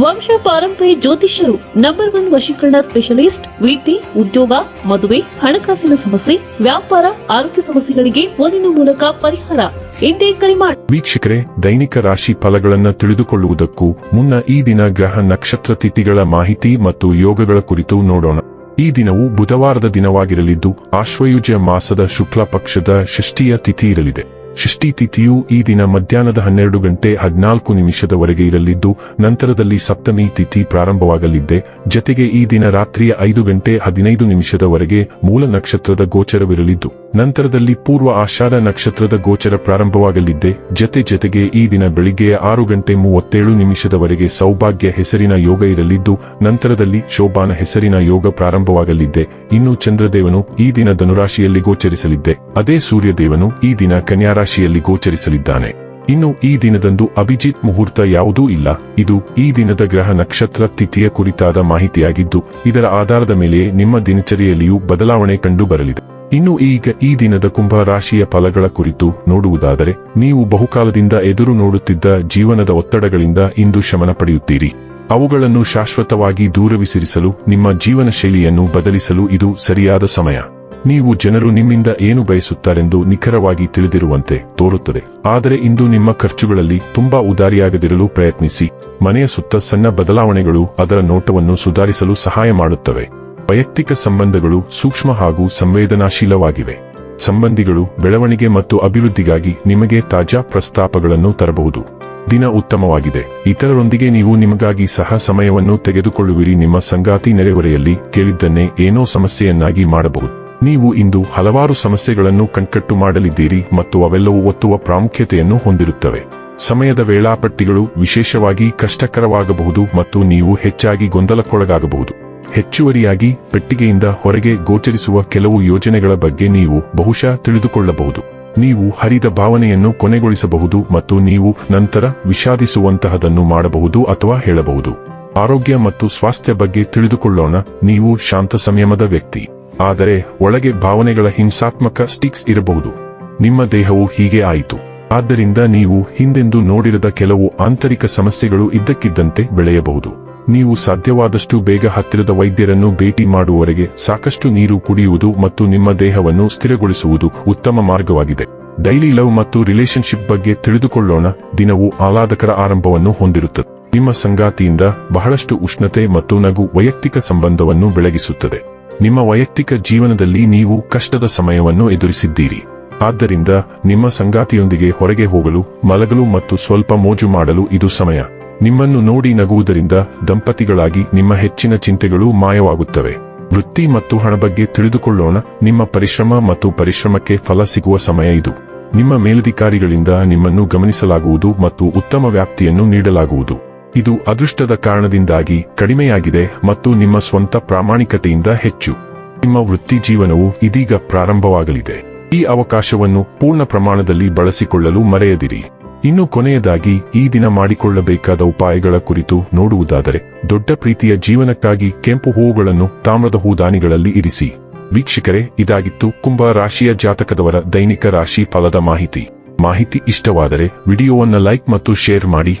ವಂಶ ಪಾರಂಪರ್ಯ ಜ್ಯೋತಿಷ್ಯರು ನಂಬರ್ ಒನ್ ವಶೀಕರಣ ಸ್ಪೆಷಲಿಸ್ಟ್ ವಿದ್ಯೆ ಉದ್ಯೋಗ, ಮದುವೆ, ಹಣಕಾಸಿನ ಸಮಸ್ಯೆ, ವ್ಯಾಪಾರ, ಆರೋಗ್ಯ ಸಮಸ್ಯೆಗಳಿಗೆ ಫೋನಿನ ಮೂಲಕ ಪರಿಹಾರ. ಎಂದೇ ಕರೆ ಮಾಡಿ ವೀಕ್ಷಕರೇ, ದೈನಿಕ ರಾಶಿ ಫಲಗಳನ್ನು ತಿಳಿದುಕೊಳ್ಳುವುದಕ್ಕೂ ಮುನ್ನ ಈ ದಿನ ಗ್ರಹ ನಕ್ಷತ್ರ ತಿಥಿಗಳ ಮಾಹಿತಿ ಮತ್ತು ಯೋಗಗಳ ಕುರಿತು ನೋಡೋಣ. ಈ ದಿನವು ಬುಧವಾರದ ದಿನವಾಗಿರಲಿದ್ದು, ಆಶ್ವಯುಜ ಮಾಸದ ಶುಕ್ಲ ಪಕ್ಷದ ಷಷ್ಠಿಯ ತಿಥಿ ಇರಲಿದೆ. ಷಷ್ಠಿ ತಿಥಿಯು ಈ ದಿನ ಮಧ್ಯಾಹ್ನದ ಹನ್ನೆರಡು ಗಂಟೆ ಹದಿನಾಲ್ಕು ನಿಮಿಷದವರೆಗೆ ಇರಲಿದ್ದು, ನಂತರದಲ್ಲಿ ಸಪ್ತಮಿ ತಿಥಿ ಪ್ರಾರಂಭವಾಗಲಿದ್ದೆ. ಜತೆಗೆ ಈ ದಿನ ರಾತ್ರಿಯ ಐದು ಗಂಟೆ ಹದಿನೈದು ನಿಮಿಷದವರೆಗೆ ಮೂಲ ನಕ್ಷತ್ರದ ಗೋಚರವಿರಲಿದ್ದು, ನಂತರದಲ್ಲಿ ಪೂರ್ವ ಆಷಾಢ ನಕ್ಷತ್ರದ ಗೋಚರ ಪ್ರಾರಂಭವಾಗಲಿದ್ದೆ. ಜತೆ ಜತೆಗೆ ಈ ದಿನ ಬೆಳಿಗ್ಗೆ ಆರು ಗಂಟೆ ಮೂವತ್ತೇಳು ನಿಮಿಷದವರೆಗೆ ಸೌಭಾಗ್ಯ ಹೆಸರಿನ ಯೋಗ ಇರಲಿದ್ದು, ನಂತರದಲ್ಲಿ ಶೋಭಾನ ಹೆಸರಿನ ಯೋಗ ಪ್ರಾರಂಭವಾಗಲಿದ್ದೆ. ಇನ್ನು ಚಂದ್ರದೇವನು ಈ ದಿನ ಧನುರಾಶಿಯಲ್ಲಿ ಗೋಚರಿಸಲಿದ್ದೆ. ಅದೇ ಸೂರ್ಯದೇವನು ಈ ದಿನ ಕನ್ಯಾ ರಾಶಿಯಲ್ಲಿ ಗೋಚರಿಸಲಿದ್ದಾನೆ. ಇನ್ನು ಈ ದಿನದಂದು ಅಭಿಜಿತ್ ಮುಹೂರ್ತ ಯಾವುದೂ ಇಲ್ಲ. ಇದು ಈ ದಿನದ ಗ್ರಹ ನಕ್ಷತ್ರ ತಿಥಿಯ ಕುರಿತಾದ ಮಾಹಿತಿಯಾಗಿದ್ದು, ಇದರ ಆಧಾರದ ಮೇಲೆ ನಿಮ್ಮ ದಿನಚರಿಯಲ್ಲಿಯೂ ಬದಲಾವಣೆ ಕಂಡು ಬರಲಿದೆ. ಇನ್ನು ಈಗ ಈ ದಿನದ ಕುಂಭ ರಾಶಿಯ ಫಲಗಳ ಕುರಿತು ನೋಡುವುದಾದರೆ, ನೀವು ಬಹುಕಾಲದಿಂದ ಎದುರು ನೋಡುತ್ತಿದ್ದ ಜೀವನದ ಒತ್ತಡಗಳಿಂದ ಇಂದು ಶಮನ ಪಡೆಯುತ್ತೀರಿ. ಅವುಗಳನ್ನು ಶಾಶ್ವತವಾಗಿ ದೂರವಿಸಿರಿಸಲು, ನಿಮ್ಮ ಜೀವನ ಶೈಲಿಯನ್ನು ಬದಲಿಸಲು ಇದು ಸರಿಯಾದ ಸಮಯ. ನೀವು ಜನರು ನಿಮ್ಮಿಂದ ಏನು ಬಯಸುತ್ತಾರೆಂದು ನಿಖರವಾಗಿ ತಿಳಿದಿರುವಂತೆ ತೋರುತ್ತದೆ. ಆದರೆ ಇಂದು ನಿಮ್ಮ ಖರ್ಚುಗಳಲ್ಲಿ ತುಂಬಾ ಉದಾರಿಯಾಗದಿರಲು ಪ್ರಯತ್ನಿಸಿ. ಮನೆಯ ಸುತ್ತ ಸಣ್ಣ ಬದಲಾವಣೆಗಳು ಅದರ ನೋಟವನ್ನು ಸುಧಾರಿಸಲು ಸಹಾಯ ಮಾಡುತ್ತವೆ. ವೈಯಕ್ತಿಕ ಸಂಬಂಧಗಳು ಸೂಕ್ಷ್ಮ ಹಾಗೂ ಸಂವೇದನಾಶೀಲವಾಗಿವೆ. ಸಂಬಂಧಿಗಳು ಬೆಳವಣಿಗೆ ಮತ್ತು ಅಭಿವೃದ್ಧಿಗಾಗಿ ನಿಮಗೆ ತಾಜಾ ಪ್ರಸ್ತಾಪಗಳನ್ನು ತರಬಹುದು. ದಿನ ಉತ್ತಮವಾಗಿದೆ. ಇತರರೊಂದಿಗೆ ನೀವು ನಿಮಗಾಗಿ ಸಹ ಸಮಯವನ್ನು ತೆಗೆದುಕೊಳ್ಳುವಿರಿ. ನಿಮ್ಮ ಸಂಗಾತಿ ನೆರೆಹೊರೆಯಲ್ಲಿ ಕೇಳಿದ್ದನ್ನೇ ಏನೋ ಸಮಸ್ಯೆಯನ್ನಾಗಿ ಮಾಡಬಹುದು. ನೀವು ಇಂದು ಹಲವಾರು ಸಮಸ್ಯೆಗಳನ್ನು ಕಣ್ಕಟ್ಟು ಮಾಡಲಿದ್ದೀರಿ ಮತ್ತು ಅವೆಲ್ಲವೂ ಒತ್ತುವ ಪ್ರಾಮುಖ್ಯತೆಯನ್ನು ಹೊಂದಿರುತ್ತವೆ. ಸಮಯದ ವೇಳಾಪಟ್ಟಿಗಳು ವಿಶೇಷವಾಗಿ ಕಷ್ಟಕರವಾಗಬಹುದು ಮತ್ತು ನೀವು ಹೆಚ್ಚಾಗಿ ಗೊಂದಲಕ್ಕೊಳಗಾಗಬಹುದು. ಹೆಚ್ಚುವರಿಯಾಗಿ ಪೆಟ್ಟಿಗೆಯಿಂದ ಹೊರಗೆ ಗೋಚರಿಸುವ ಕೆಲವು ಯೋಜನೆಗಳ ಬಗ್ಗೆ ನೀವು ಬಹುಶಃ ತಿಳಿದುಕೊಳ್ಳಬಹುದು. ನೀವು ಹರಿದ ಭಾವನೆಯನ್ನು ಕೊನೆಗೊಳಿಸಬಹುದು ಮತ್ತು ನೀವು ನಂತರ ವಿಷಾದಿಸುವಂತಹದನ್ನು ಮಾಡಬಹುದು ಅಥವಾ ಹೇಳಬಹುದು. ಆರೋಗ್ಯ ಮತ್ತು ಸ್ವಾಸ್ಥ್ಯ ಬಗ್ಗೆ ತಿಳಿದುಕೊಳ್ಳೋಣ. ನೀವು ಶಾಂತ ಸಂಯಮದ ವ್ಯಕ್ತಿ. ಆದರೆ ಒಳಗೆ ಭಾವನೆಗಳ ಹಿಂಸಾತ್ಮಕ ಸ್ಟಿಕ್ಸ್ ಇರಬಹುದು. ನಿಮ್ಮ ದೇಹವು ಹೀಗೆ ಆಯಿತು. ಆದ್ದರಿಂದ ನೀವು ಹಿಂದೆಂದು ನೋಡಿರದ ಕೆಲವು ಆಂತರಿಕ ಸಮಸ್ಯೆಗಳು ಇದ್ದಕ್ಕಿದ್ದಂತೆ ಬೆಳೆಯಬಹುದು. ನೀವು ಸಾಧ್ಯವಾದಷ್ಟು ಬೇಗ ಹತ್ತಿರದ ವೈದ್ಯರನ್ನು ಭೇಟಿ ಮಾಡುವವರೆಗೆ ಸಾಕಷ್ಟು ನೀರು ಕುಡಿಯುವುದು ಮತ್ತು ನಿಮ್ಮ ದೇಹವನ್ನು ಸ್ಥಿರಗೊಳಿಸುವುದು ಉತ್ತಮ ಮಾರ್ಗವಾಗಿದೆ. ಡೈಲಿ ಲವ್ ಮತ್ತು ರಿಲೇಶನ್ಶಿಪ್ ಬಗ್ಗೆ ತಿಳಿದುಕೊಳ್ಳೋಣ. ದಿನವು ಆಹ್ಲಾದಕರ ಆರಂಭವನ್ನು ಹೊಂದಿರುತ್ತದೆ. ನಿಮ್ಮ ಸಂಗಾತಿಯಿಂದ ಬಹಳಷ್ಟು ಉಷ್ಣತೆ ಮತ್ತು ನಗು ವೈಯಕ್ತಿಕ ಸಂಬಂಧವನ್ನು ಬೆಳಗಿಸುತ್ತದೆ. ನಿಮ್ಮ ವೈಯಕ್ತಿಕ ಜೀವನದಲ್ಲಿ ನೀವು ಕಷ್ಟದ ಸಮಯವನ್ನು ಎದುರಿಸಿದ್ದೀರಿ. ಆದ್ದರಿಂದ, ನಿಮ್ಮ ಸಂಗಾತಿಯೊಂದಿಗೆ ಹೊರಗೆ ಹೋಗಲು, ಮಲಗಲು ಮತ್ತು ಸ್ವಲ್ಪ ಮೋಜು ಮಾಡಲು ಇದು ಸಮಯ. ನಿಮ್ಮನ್ನು ನೋಡಿ ನಗುವುದರಿಂದ ದಂಪತಿಗಳಾಗಿ ನಿಮ್ಮ ಹೆಚ್ಚಿನ ಚಿಂತೆಗಳು ಮಾಯವಾಗುತ್ತವೆ. ವೃತ್ತಿ ಮತ್ತು ಹಣ ಬಗ್ಗೆ ತಿಳಿದುಕೊಳ್ಳೋಣ. ನಿಮ್ಮ ಪರಿಶ್ರಮ ಮತ್ತು ಪರಿಶ್ರಮಕ್ಕೆ ಫಲ ಸಿಗುವ ಸಮಯ ಇದು. ನಿಮ್ಮ ಮೇಲಧಿಕಾರಿಗಳಿಂದ ನಿಮ್ಮನ್ನು ಗಮನಿಸಲಾಗುವುದು ಮತ್ತು ಉತ್ತಮ ವ್ಯಾಪ್ತಿಯನ್ನು ನೀಡಲಾಗುವುದು. ಇದು ಅದೃಷ್ಟದ ಕಾರಣದಿಂದಾಗಿ ಕಡಿಮೆಯಾಗಿದೆ ಮತ್ತು ನಿಮ್ಮ ಸ್ವಂತ ಪ್ರಾಮಾಣಿಕತೆಯಿಂದ ಹೆಚ್ಚು. ನಿಮ್ಮ ವೃತ್ತಿ ಜೀವನವು ಇದೀಗ ಪ್ರಾರಂಭವಾಗಲಿದೆ. ಈ ಅವಕಾಶವನ್ನು ಪೂರ್ಣ ಪ್ರಮಾಣದಲ್ಲಿ ಬಳಸಿಕೊಳ್ಳಲು ಮರೆಯದಿರಿ. ಇನ್ನು ಕೊನೆಯದಾಗಿ, ಈ ದಿನ ಮಾಡಿಕೊಳ್ಳಬೇಕಾದ ಉಪಾಯಗಳ ಕುರಿತು ನೋಡುವುದಾದರೆ, ದೊಡ್ಡ ಪ್ರೀತಿಯ ಜೀವನಕ್ಕಾಗಿ ಕೆಂಪು ಹೂವುಗಳನ್ನು ತಾಮ್ರದ ಹೂದಾನಿಗಳಲ್ಲಿ ಇರಿಸಿ. ವೀಕ್ಷಕರೇ, ಇದಾಗಿತ್ತು ಕುಂಭ ರಾಶಿಯ ಜಾತಕದವರ ದೈನಿಕ ರಾಶಿ ಫಲದ ಮಾಹಿತಿ. ಮಾಹಿತಿ ಇಷ್ಟವಾದರೆ, ವಿಡಿಯೋವನ್ನು ಲೈಕ್ ಮತ್ತು ಶೇರ್ ಮಾಡಿ.